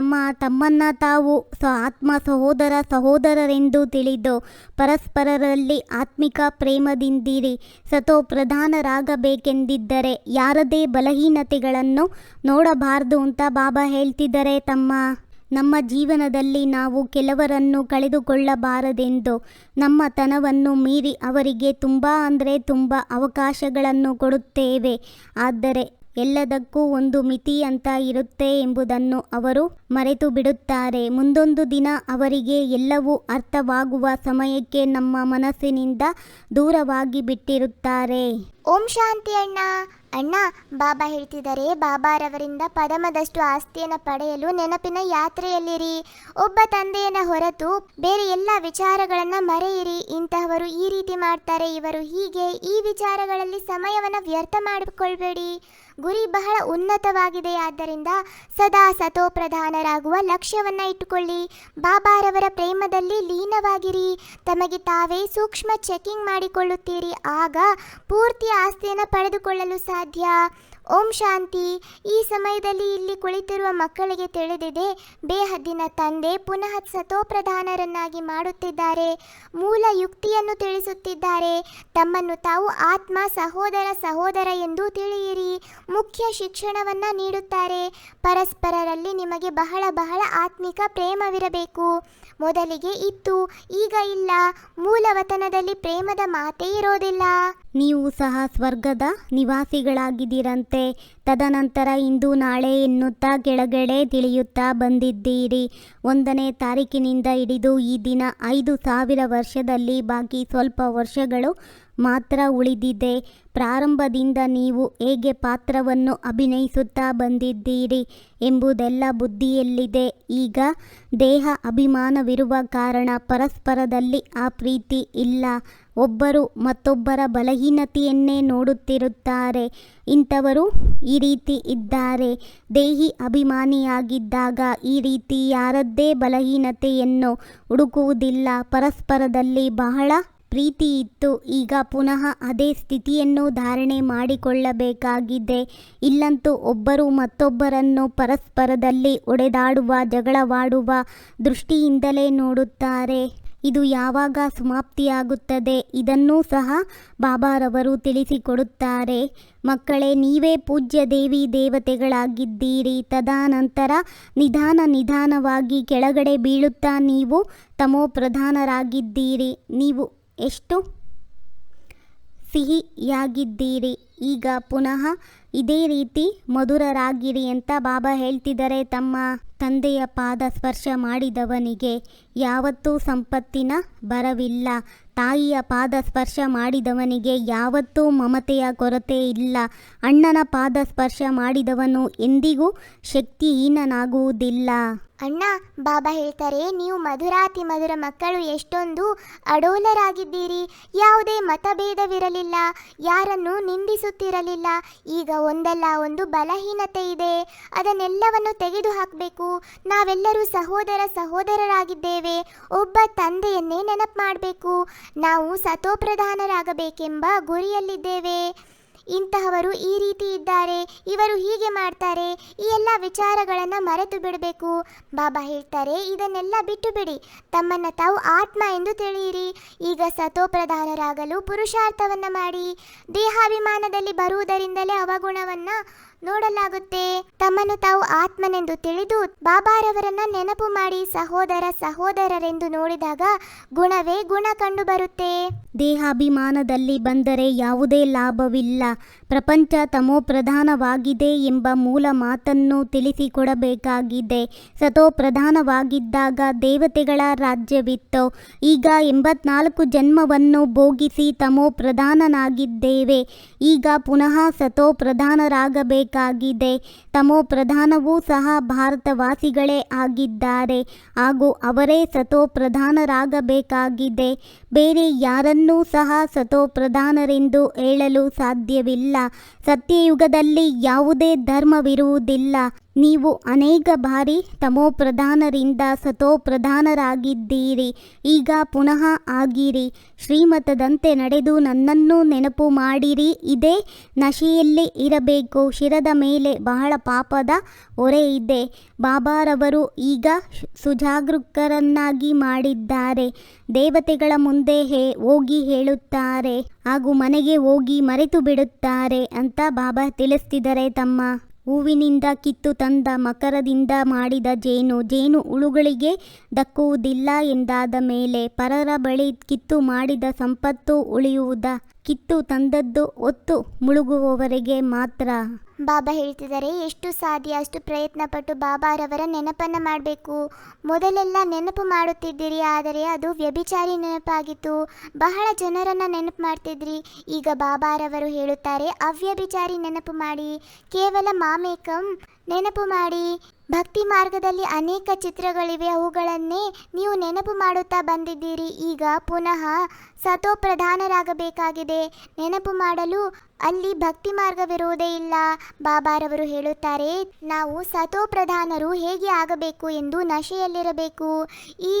ತಮ್ಮ ತಮ್ಮನ್ನ ತಾವು ಸ ಆತ್ಮ ಸಹೋದರ ಸಹೋದರರೆಂದು ತಿಳಿದು ಪರಸ್ಪರರಲ್ಲಿ ಆತ್ಮಿಕ ಪ್ರೇಮದಿಂದಿರಿ. ಸತೋ ಪ್ರಧಾನರಾಗಬೇಕೆಂದಿದ್ದರೆ ಯಾರದೇ ಬಲಹೀನತೆಗಳನ್ನು ನೋಡಬಾರದು ಅಂತ ಬಾಬಾ ಹೇಳ್ತಿದ್ದಾರೆ. ತಮ್ಮ, ನಮ್ಮ ಜೀವನದಲ್ಲಿ ನಾವು ಕೆಲವರನ್ನು ಕಳೆದುಕೊಳ್ಳಬಾರದೆಂದು, ನಮ್ಮ ತನವನ್ನು ಮೀರಿ ಅವರಿಗೆ ತುಂಬ ಅಂದರೆ ತುಂಬ ಅವಕಾಶಗಳನ್ನು ಕೊಡುತ್ತೇವೆ. ಆದರೆ ಎಲ್ಲದಕ್ಕೂ ಒಂದು ಮಿತಿ ಅಂತ ಇರುತ್ತೆ ಎಂಬುದನ್ನು ಅವರು ಮರೆತು ಬಿಡುತ್ತಾರೆ ಮುಂದೊಂದು ದಿನ ಅವರಿಗೆ ಎಲ್ಲವೂ ಅರ್ಥವಾಗುವ ಸಮಯಕ್ಕೆ ನಮ್ಮ ಮನಸ್ಸಿನಿಂದ ದೂರವಾಗಿ ಬಿಟ್ಟಿರುತ್ತಾರೆ. ಓಂ ಶಾಂತಿ ಅಣ್ಣ. ಅಣ್ಣ, ಬಾಬಾ ಹೇಳ್ತಿದ್ದಾರೆ, ಬಾಬಾರವರಿಂದ ಪದಮದಷ್ಟು ಆಸ್ತಿಯನ್ನು ಪಡೆಯಲು ನೆನಪಿನ ಯಾತ್ರೆಯಲ್ಲಿರಿ. ಒಬ್ಬ ತಂದೆಯನ್ನ ಹೊರತು ಬೇರೆ ಎಲ್ಲ ವಿಚಾರಗಳನ್ನ ಮರೆಯಿರಿ. ಇಂತಹವರು ಈ ರೀತಿ ಮಾಡ್ತಾರೆ, ಇವರು ಹೀಗೆ ಈ ವಿಚಾರಗಳಲ್ಲಿ ಸಮಯವನ್ನು ವ್ಯರ್ಥ ಮಾಡಿಕೊಳ್ಬೇಡಿ ಗುರಿ ಬಹಳ ಉನ್ನತವಾಗಿದೆ ಆದ್ದರಿಂದ ಸದಾ ಸತೋಪ್ರಧಾನರಾಗುವ ಲಕ್ಷ್ಯವನ್ನ ಇಟ್ಟುಕೊಳ್ಳಿ. ಬಾಬಾರವರ ಪ್ರೇಮದಲ್ಲಿ ಲೀನವಾಗಿರಿ. ತಮಗೆ ತಾವೇ ಸೂಕ್ಷ್ಮ ಚೆಕಿಂಗ್ ಮಾಡಿಕೊಳ್ಳುತ್ತೀರಿ. ಆಗ ಪೂರ್ತಿ ಆಸ್ತಿಯನ್ನು ಪಡೆದುಕೊಳ್ಳಲು ಸಾಧ್ಯ. ಓಂ ಶಾಂತಿ. ಈ ಸಮಯದಲ್ಲಿ ಇಲ್ಲಿ ಕುಳಿತಿರುವ ಮಕ್ಕಳಿಗೆ ತಿಳಿದಿದೆ, ಬೇಹದ್ದಿನ ತಂದೆ ಪುನಃ ಸತೋಪ್ರಧಾನರನ್ನಾಗಿ ಮಾಡುತ್ತಿದ್ದಾರೆ. ಮೂಲ ಯುಕ್ತಿಯನ್ನು ತಿಳಿಸುತ್ತಿದ್ದಾರೆ. ತಮ್ಮನ್ನು ತಾವು ಆತ್ಮ, ಸಹೋದರ ಸಹೋದರ ಎಂದು ತಿಳಿಯಿರಿ. ಮುಖ್ಯ ಶಿಕ್ಷಣವನ್ನು ನೀಡುತ್ತಾರೆ. ಪರಸ್ಪರರಲ್ಲಿ ನಿಮಗೆ ಬಹಳ ಬಹಳ ಆತ್ಮಿಕ ಪ್ರೇಮವಿರಬೇಕು. ಮೊದಲಿಗೆ ಇತ್ತು, ಈಗ ಇಲ್ಲ. ಮೂಲವತನದಲ್ಲಿ ಪ್ರೇಮದ ಮಾತೇ ಇರೋದಿಲ್ಲ. ನೀವು ಸಹ ಸ್ವರ್ಗದ ನಿವಾಸಿಗಳಾಗಿದ್ದೀರಂತೆ. ತದನಂತರ ಇಂದು ನಾಳೆ ಎನ್ನುತ್ತಾ ಕೆಳಗಡೆ ತಿಳಿಯುತ್ತಾ ಬಂದಿದ್ದೀರಿ. ಒಂದನೇ ತಾರೀಕಿನಿಂದ ಹಿಡಿದು ಈ ದಿನ ಐದು ಸಾವಿರ ವರ್ಷದಲ್ಲಿ ಬಾಕಿ ಸ್ವಲ್ಪ ವರ್ಷಗಳು ಮಾತ್ರ ಉಳಿದಿದೆ. ಪ್ರಾರಂಭದಿಂದ ನೀವು ಹೇಗೆ ಪಾತ್ರವನ್ನು ಅಭಿನಯಿಸುತ್ತಾ ಬಂದಿದ್ದೀರಿ ಎಂಬುದೆಲ್ಲ ಬುದ್ಧಿಯಲ್ಲಿದೆ. ಈಗ ದೇಹ ಅಭಿಮಾನವಿರುವ ಕಾರಣ ಪರಸ್ಪರದಲ್ಲಿ ಆ ಪ್ರೀತಿ ಇಲ್ಲ. ಒಬ್ಬರು ಮತ್ತೊಬ್ಬರ ಬಲಹೀನತೆಯನ್ನೇ ನೋಡುತ್ತಿರುತ್ತಾರೆ. ಇಂಥವರು ಈ ರೀತಿ ಇದ್ದಾರೆ. ದೇಹಿ ಅಭಿಮಾನಿಯಾಗಿದ್ದಾಗ ಈ ರೀತಿ ಯಾರದ್ದೇ ಬಲಹೀನತೆಯನ್ನು ಹುಡುಕುವುದಿಲ್ಲ. ಪರಸ್ಪರದಲ್ಲಿ ಬಹಳ ಪ್ರೀತಿ ಇತ್ತು. ಈಗ ಪುನಃ ಅದೇ ಸ್ಥಿತಿಯನ್ನು ಧಾರಣೆ ಮಾಡಿಕೊಳ್ಳಬೇಕಾಗಿದೆ. ಇಲ್ಲಂತೂ ಒಬ್ಬರು ಮತ್ತೊಬ್ಬರನ್ನು ಪರಸ್ಪರದಲ್ಲಿ ಒಡೆದಾಡುವ, ಜಗಳವಾಡುವ ದೃಷ್ಟಿಯಿಂದಲೇ ನೋಡುತ್ತಾರೆ. ಇದು ಯಾವಾಗ ಸಮಾಪ್ತಿಯಾಗುತ್ತದೆ ಇದನ್ನೂ ಸಹ ಬಾಬಾರವರು ತಿಳಿಸಿಕೊಡುತ್ತಾರೆ. ಮಕ್ಕಳೇ, ನೀವೇ ಪೂಜ್ಯ ದೇವಿ ದೇವತೆಗಳಾಗಿದ್ದೀರಿ. ತದನಂತರ ನಿಧಾನ ನಿಧಾನವಾಗಿ ಕೆಳಗಡೆ ಬೀಳುತ್ತಾ ನೀವು ತಮೋ ಪ್ರಧಾನರಾಗಿದ್ದೀರಿ. ನೀವು ಎಷ್ಟು ಸಿಹಿಯಾಗಿದ್ದೀರಿ. ಈಗ ಪುನಃ ಇದೇ ರೀತಿ ಮಧುರರಾಗಿರಿ ಅಂತ ಬಾಬಾ ಹೇಳ್ತಿದ್ದಾರೆ. ತಮ್ಮ ತಂದೆಯ ಪಾದ ಸ್ಪರ್ಶ ಮಾಡಿದವನಿಗೆ ಯಾವತ್ತೂ ಸಂಪತ್ತಿನ ಬರವಿಲ್ಲ. ತಾಯಿಯ ಪಾದ ಸ್ಪರ್ಶ ಮಾಡಿದವನಿಗೆ ಯಾವತ್ತೂ ಮಮತೆಯ ಕೊರತೆ ಇಲ್ಲ. ಅಣ್ಣನ ಪಾದ ಸ್ಪರ್ಶ ಮಾಡಿದವನು ಎಂದಿಗೂ ಶಕ್ತಿಹೀನನಾಗುವುದಿಲ್ಲ. ಅಣ್ಣ, ಬಾಬಾ ಹೇಳ್ತಾರೆ, ನೀವು ಮಧುರಾತಿ ಮಧುರ ಮಕ್ಕಳು ಎಷ್ಟೊಂದು ಅಡೋಲರಾಗಿದ್ದೀರಿ. ಯಾವುದೇ ಮತಭೇದವಿರಲಿಲ್ಲ, ಯಾರನ್ನು ನಿಂದಿಸುತ್ತಿರಲಿಲ್ಲ. ಈಗ ಒಂದಲ್ಲ, ಒಂದು ಬಲಹೀನತೆ ಇದೆ. ಅದನ್ನೆಲ್ಲವನ್ನು ತೆಗೆದು ಹಾಕಬೇಕು ನಾವೆಲ್ಲರೂ ಸಹೋದರ ಸಹೋದರರಾಗಿದ್ದೇವೆ. ಒಬ್ಬ ತಂದೆಯನ್ನೇ ನೆನಪು ಮಾಡಬೇಕು. ನಾವು ಸತೋಪ್ರಧಾನರಾಗಬೇಕೆಂಬ ಗುರಿಯಲ್ಲಿದ್ದೇವೆ. ಇಂತಹವರು ಈ ರೀತಿ ಇದ್ದಾರೆ, ಇವರು ಹೀಗೆ ಮಾಡ್ತಾರೆ, ಈ ಎಲ್ಲ ವಿಚಾರಗಳನ್ನು ಮರೆತು ಬಿಡಬೇಕು. ಬಾಬಾ ಹೇಳ್ತಾರೆ, ಇದನ್ನೆಲ್ಲ ಬಿಟ್ಟು ಬಿಡಿ ತಮ್ಮನ್ನು ತಾವು ಆತ್ಮ ಎಂದು ತಿಳಿಯಿರಿ. ಈಗ ಸತೋಪ್ರಧಾನರಾಗಲು ಪುರುಷಾರ್ಥವನ್ನು ಮಾಡಿ. ದೇಹಾಭಿಮಾನದಲ್ಲಿ ಬರುವುದರಿಂದಲೇ ಅವಗುಣವನ್ನ ನೋಡಲಾಗುತ್ತೆ. ತಮ್ಮನ್ನು ತಾವು ಆತ್ಮನೆಂದು ತಿಳಿದು ಬಾಬಾರವರನ್ನ ನೆನಪು ಮಾಡಿ ಸಹೋದರ ಸಹೋದರರೆಂದು ನೋಡಿದಾಗ ಗುಣವೇ ಗುಣ ಕಂಡು ಬರುತ್ತೆ ದೇಹಾಭಿಮಾನದಲ್ಲಿ ಬಂದರೆ ಯಾವುದೇ ಲಾಭವಿಲ್ಲ. ಪ್ರಪಂಚ ತಮೋಪ್ರಧಾನವಾಗಿದೆ ಎಂಬ ಮೂಲ ಮಾತನ್ನು ತಿಳಿಸಿಕೊಡಬೇಕಾಗಿದೆ. ಸತೋ ಪ್ರಧಾನವಾಗಿದ್ದಾಗ ದೇವತೆಗಳ ರಾಜ್ಯವಿತ್ತು. ಈಗ ಎಂಬತ್ನಾಲ್ಕು ಜನ್ಮವನ್ನು ಭೋಗಿಸಿ ತಮೋ ಪ್ರಧಾನನಾಗಿದ್ದೇವೆ. ಈಗ ಪುನಃ ಸತೋಪ್ರಧಾನರಾಗಬೇಕಾಗಿದೆ ತಮೋಪ್ರಧಾನವೂ ಸಹ ಭಾರತವಾಸಿಗಳೇ ಆಗಿದ್ದಾರೆ. ಹಾಗೂ ಅವರೇ ಸತೋ ಪ್ರಧಾನರಾಗಬೇಕಾಗಿದೆ ಬೇರೆ ಯಾರನ್ನೂ ಸಹ ಸತೋ ಪ್ರಧಾನರೆಂದು ಹೇಳಲು ಸಾಧ್ಯವಿಲ್ಲ. ಸತ್ಯಯುಗದಲ್ಲಿ ಯಾವುದೇ ಧರ್ಮವಿರುವುದಿಲ್ಲ. ನೀವು ಅನೇಕ ಬಾರಿ ತಮೋಪ್ರಧಾನರಿಂದ ಸತೋಪ್ರಧಾನರಾಗಿದ್ದೀರಿ. ಈಗ ಪುನಃ ಆಗಿರಿ. ಶ್ರೀಮತದಂತೆ ನಡೆದು ನನ್ನನ್ನು ನೆನಪು ಮಾಡಿರಿ. ಇದೇ ನಶೆಯಲ್ಲಿ ಇರಬೇಕು. ಶಿರದ ಮೇಲೆ ಬಹಳ ಪಾಪದ ಹೊರೆ ಇದೆ. ಬಾಬಾರವರು ಈಗ ಸುಜಾಗೃಕರನ್ನಾಗಿ ಮಾಡಿದ್ದಾರೆ. ದೇವತೆಗಳ ಮುಂದೆ ಹೇ, ಹೋಗಿ ಹೇಳುತ್ತಾರೆ. ಹಾಗೂ ಮನೆಗೆ ಹೋಗಿ ಮರೆತು ಬಿಡುತ್ತಾರೆ ಅಂತ ಬಾಬಾ ತಿಳಿಸ್ತಿದ್ದಾರೆ ತಮ್ಮ ಹೂವಿನಿಂದ ಕಿತ್ತು ತಂದ ಮಕರದಿಂದ ಮಾಡಿದ ಜೇನು ಜೇನು ಹುಳುಗಳಿಗೆ ದಕ್ಕುವುದಿಲ್ಲ ಎಂದಾದ ಮೇಲೆ ಪರರ ಬಳಿ ಕಿತ್ತು ಮಾಡಿದ ಸಂಪತ್ತು ಉಳಿಯುವುದ? ಕಿತ್ತು ತಂದದ್ದು ಒತ್ತು ಮುಳುಗುವವರೆಗೆ ಮಾತ್ರ. ಬಾಬಾ ಹೇಳ್ತಿದ್ದಾರೆ, ಎಷ್ಟು ಸಾಧ್ಯ, ಅಷ್ಟು ಪ್ರಯತ್ನ ಪಟ್ಟು ಬಾಬಾರವರ ನೆನಪನ್ನ ಮಾಡಬೇಕು. ಮೊದಲೆಲ್ಲ ನೆನಪು ಮಾಡುತ್ತಿದ್ದೀರಿ, ಆದರೆ ಅದು ವ್ಯಭಿಚಾರಿ ನೆನಪಾಗಿತ್ತು. ಬಹಳ ಜನರನ್ನ ನೆನಪು ಮಾಡ್ತಿದ್ರಿ. ಈಗ ಬಾಬಾರವರು ಹೇಳುತ್ತಾರೆ, ಅವ್ಯಭಿಚಾರಿ ನೆನಪು ಮಾಡಿ, ಕೇವಲ ಮಾಮೇಕಂ ನೆನಪು ಮಾಡಿ. ಭಕ್ತಿ ಮಾರ್ಗದಲ್ಲಿ ಅನೇಕ ಚಿತ್ರಗಳಿವೆ. ಅವುಗಳನ್ನೇ ನೀವು ನೆನಪು ಮಾಡುತ್ತಾ ಬಂದಿದ್ದೀರಿ. ಈಗ ಪುನಃ ಸತೋ ಪ್ರಧಾನರಾಗಬೇಕಾಗಿದೆ ನೆನಪು ಮಾಡಲು ಅಲ್ಲಿ ಭಕ್ತಿ ಮಾರ್ಗವಿರುವುದೇ ಇಲ್ಲ. ಬಾಬಾರವರು ಹೇಳುತ್ತಾರೆ, ನಾವು ಸತೋ ಪ್ರಧಾನರು ಹೇಗೆ ಆಗಬೇಕು ಎಂದು ನಶೆಯಲ್ಲಿರಬೇಕು. ಈ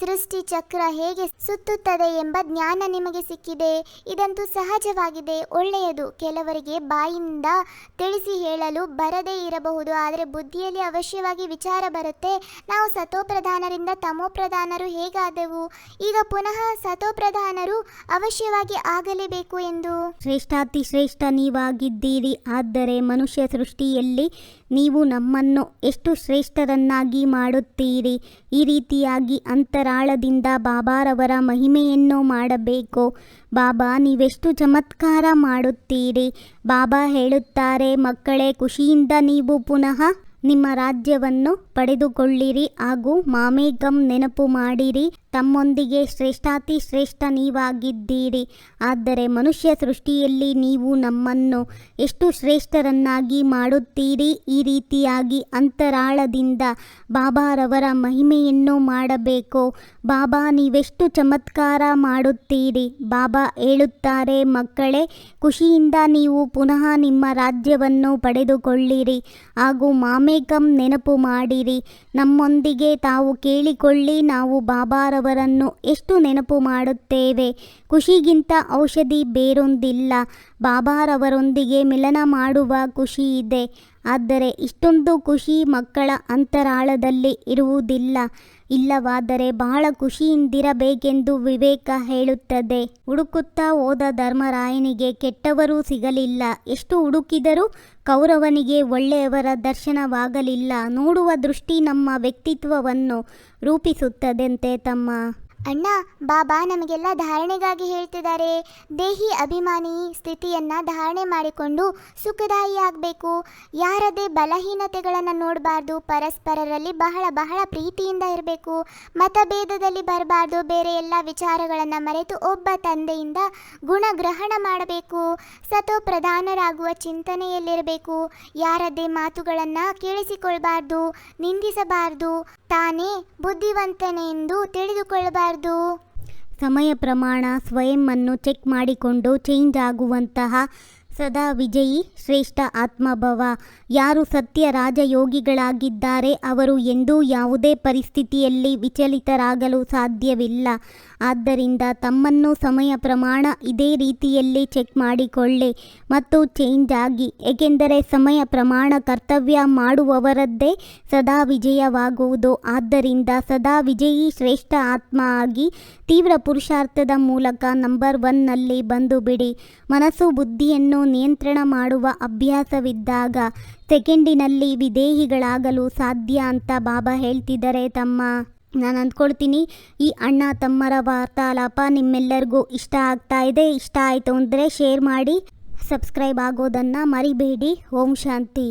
ಸೃಷ್ಟಿ ಚಕ್ರ ಹೇಗೆ ಸುತ್ತುತ್ತದೆ ಎಂಬ ಜ್ಞಾನ ನಿಮಗೆ ಸಿಕ್ಕಿದೆ. ಇದಂತೂ ಸಹಜವಾಗಿದೆ. ಒಳ್ಳೆಯದು. ಕೆಲವರಿಗೆ ಬಾಯಿಂದ ತಿಳಿಸಿ ಹೇಳಲು ಬರದೇ ಇರಬಹುದು. ಆದರೆ ಬುದ್ಧಿಯಲ್ಲಿ ಅವಶ್ಯವಾಗಿ ವಿಚಾರ ಬರುತ್ತೆ. ನಾವು ಸತೋಪ್ರಧಾನರಿಂದ ತಮೋಪ್ರಧಾನರು ಹೇಗಾದೆವು? ಈಗ ಪುನಃ ಸತೋಪ್ರಧಾನರು ಅವಶ್ಯವಾಗಿ ಆಗಲೇಬೇಕು ಎಂದು. ಶ್ರೇಷ್ಠಾತಿ ಶ್ರೇಷ್ಠ ನೀವಾಗಿದ್ದೀರಿ. ಆದರೆ ಮನುಷ್ಯ ಸೃಷ್ಟಿಯಲ್ಲಿ ನೀವು ನಮ್ಮನ್ನು ಎಷ್ಟು ಶ್ರೇಷ್ಠರನ್ನಾಗಿ ಮಾಡುತ್ತೀರಿ? ಈ ರೀತಿಯಾಗಿ ಅಂತರಾಳದಿಂದ ಬಾಬಾರವರ ಮಹಿಮೆಯನ್ನು ಮಾಡಬೇಕು? ಬಾಬಾ, ನೀವೆಷ್ಟು ಚಮತ್ಕಾರ ಮಾಡುತ್ತೀರಿ? ಬಾಬಾ ಹೇಳುತ್ತಾರೆ, ಮಕ್ಕಳೇ, ಖುಷಿಯಿಂದ ನೀವು ಪುನಃ ನಿಮ್ಮ ರಾಜ್ಯವನ್ನು ಪಡೆದುಕೊಳ್ಳಿರಿ ಹಾಗೂ ಮಾಮೇಗಂ ನೆನಪು ಮಾಡಿರಿ. ತಮ್ಮೊಂದಿಗೆ ಶ್ರೇಷ್ಠಾತಿ ಶ್ರೇಷ್ಠ ನೀವಾಗಿದ್ದೀರಿ. ಆದರೆ ಮನುಷ್ಯ ಸೃಷ್ಟಿಯಲ್ಲಿ ನೀವು ನಮ್ಮನ್ನು ಎಷ್ಟು ಶ್ರೇಷ್ಠರನ್ನಾಗಿ ಮಾಡುತ್ತೀರಿ? ಈ ರೀತಿಯಾಗಿ ಅಂತರಾಳದಿಂದ ಬಾಬಾರವರ ಮಹಿಮೆಯನ್ನು ಮಾಡಬೇಕು. ಬಾಬಾ, ನೀವೆಷ್ಟು ಚಮತ್ಕಾರ ಮಾಡುತ್ತೀರಿ? ಬಾಬಾ ಹೇಳುತ್ತಾರೆ, ಮಕ್ಕಳೇ, ಖುಷಿಯಿಂದ ನೀವು ಪುನಃ ನಿಮ್ಮ ರಾಜ್ಯವನ್ನು ಪಡೆದುಕೊಳ್ಳಿರಿ. ಹಾಗೂ ಮಾಮೇಕಂ ನೆನಪು ಮಾಡಿರಿ. ನಮ್ಮೊಂದಿಗೆ ತಾವು ಕೇಳಿಕೊಳ್ಳಿ, ನಾವು ಬಾಬಾರವರನ್ನು ಎಷ್ಟು ನೆನಪು ಮಾಡುತ್ತೇವೆ. ಖುಷಿಗಿಂತ ಔಷಧಿ ಬೇರೊಂದಿಲ್ಲ. ಬಾಬಾರವರೊಂದಿಗೆ ಮಿಲನ ಮಾಡುವ ಖುಷಿ ಇದೆ. ಆದರೆ ಇಷ್ಟೊಂದು ಖುಷಿ ಮಕ್ಕಳ ಅಂತರಾಳದಲ್ಲಿ ಇರುವುದಿಲ್ಲ. ಇಲ್ಲವಾದರೆ ಬಹಳ ಖುಷಿಯಿಂದಿರಬೇಕೆಂದು ವಿವೇಕ ಹೇಳುತ್ತದೆ. ಹುಡುಕುತ್ತಾ ಹೋದ ಧರ್ಮರಾಯನಿಗೆ ಕೆಟ್ಟವರೂ ಸಿಗಲಿಲ್ಲ. ಎಷ್ಟು ಹುಡುಕಿದರೂ ಕೌರವನಿಗೆ ಒಳ್ಳೆಯವರ ದರ್ಶನವಾಗಲಿಲ್ಲ. ನೋಡುವ ದೃಷ್ಟಿ ನಮ್ಮ ವ್ಯಕ್ತಿತ್ವವನ್ನು ರೂಪಿಸುತ್ತದೆಂತೆ ತಮ್ಮ ಅಣ್ಣ, ಬಾಬಾ ನಮಗೆಲ್ಲ ಧಾರಣೆಗಾಗಿ ಹೇಳ್ತಿದ್ದಾರೆ. ದೇಹಿ ಅಭಿಮಾನಿ ಸ್ಥಿತಿಯನ್ನ ಧಾರಣೆ ಮಾಡಿಕೊಂಡು ಸುಖದಾಯಿಯಾಗಬೇಕು ಯಾರದೇ ಬಲಹೀನತೆಗಳನ್ನು ನೋಡಬಾರ್ದು. ಪರಸ್ಪರರಲ್ಲಿ ಬಹಳ ಬಹಳ ಪ್ರೀತಿಯಿಂದ ಇರಬೇಕು. ಮತಭೇದದಲ್ಲಿ ಬರಬಾರ್ದು. ಬೇರೆ ಎಲ್ಲ ವಿಚಾರಗಳನ್ನು ಮರೆತು ಒಬ್ಬ ತಂದೆಯಿಂದ ಗುಣಗ್ರಹಣ ಮಾಡಬೇಕು. ಸತೋ ಪ್ರಧಾನರಾಗುವ ಚಿಂತನೆಯಲ್ಲಿರಬೇಕು. ಯಾರದೇ ಮಾತುಗಳನ್ನು ಕೇಳಿಸಿಕೊಳ್ಬಾರ್ದು. ನಿಂದಿಸಬಾರ್ದು. ತಾನೇ ಬುದ್ಧಿವಂತನೆ ಎಂದು ತಿಳಿದುಕೊಳ್ಳಬಾರ್ದು. ಸಮಯ ಪ್ರಮಾಣ ಸ್ವಯಂವನ್ನು ಚೆಕ್ ಮಾಡಿಕೊಂಡು ಚೇಂಜ್ ಆಗುವಂತಹ ಸದಾ ವಿಜಯಿ ಶ್ರೇಷ್ಠ ಆತ್ಮಭವ. ಯಾರು ಸತ್ಯ ರಾಜಯೋಗಿಗಳಾಗಿದ್ದಾರೆ ಅವರು ಎಂದೂ ಯಾವುದೇ ಪರಿಸ್ಥಿತಿಯಲ್ಲಿ ವಿಚಲಿತರಾಗಲು ಸಾಧ್ಯವಿಲ್ಲ. ಆದ್ದರಿಂದ ತಮ್ಮನ್ನು ಸಮಯ ಪ್ರಮಾಣ ಇದೇ ರೀತಿಯಲ್ಲಿ ಚೆಕ್ ಮಾಡಿಕೊಳ್ಳಿ ಮತ್ತು ಚೇಂಜ್ ಆಗಿ, ಏಕೆಂದರೆ ಸಮಯ ಪ್ರಮಾಣ ಕರ್ತವ್ಯ ಮಾಡುವವರದ್ದೇ ಸದಾ ವಿಜಯವಾಗುವುದು. ಆದ್ದರಿಂದ ಸದಾ ವಿಜಯಿ ಶ್ರೇಷ್ಠ ಆತ್ಮ ಆಗಿ, ತೀವ್ರ ಪುರುಷಾರ್ಥದ ಮೂಲಕ ನಂಬರ್ ಒನ್ನಲ್ಲಿ ಬಂದು ಬಿಡಿ. ಮನಸ್ಸು ಬುದ್ಧಿಯನ್ನು ನಿಯಂತ್ರಣ ಮಾಡುವ ಅಭ್ಯಾಸವಿದ್ದಾಗ ಸೆಕೆಂಡಿನಲ್ಲಿ ವಿದೇಹಿಗಳಾಗಲು ಸಾಧ್ಯ ಅಂತ ಬಾಬಾ ಹೇಳ್ತಿದ್ದಾರೆ ತಮ್ಮ ನಾನು ಅಂದ್ಕೊಳ್ತೀನಿ, ಈ ಅಣ್ಣ, ತಮ್ಮರ ವಾರ್ತಾಲಾಪ ನಿಮ್ಮೆಲ್ಲರಿಗೂ ಇಷ್ಟ ಆಗ್ತಾ ಇದೆ, ಇಷ್ಟ ಆಯಿತು ಅಂದರೆ ಶೇರ್ ಮಾಡಿ ಸಬ್ಸ್ಕ್ರೈಬ್ ಆಗೋದನ್ನು ಮರಿಬೇಡಿ. ಓಂ ಶಾಂತಿ.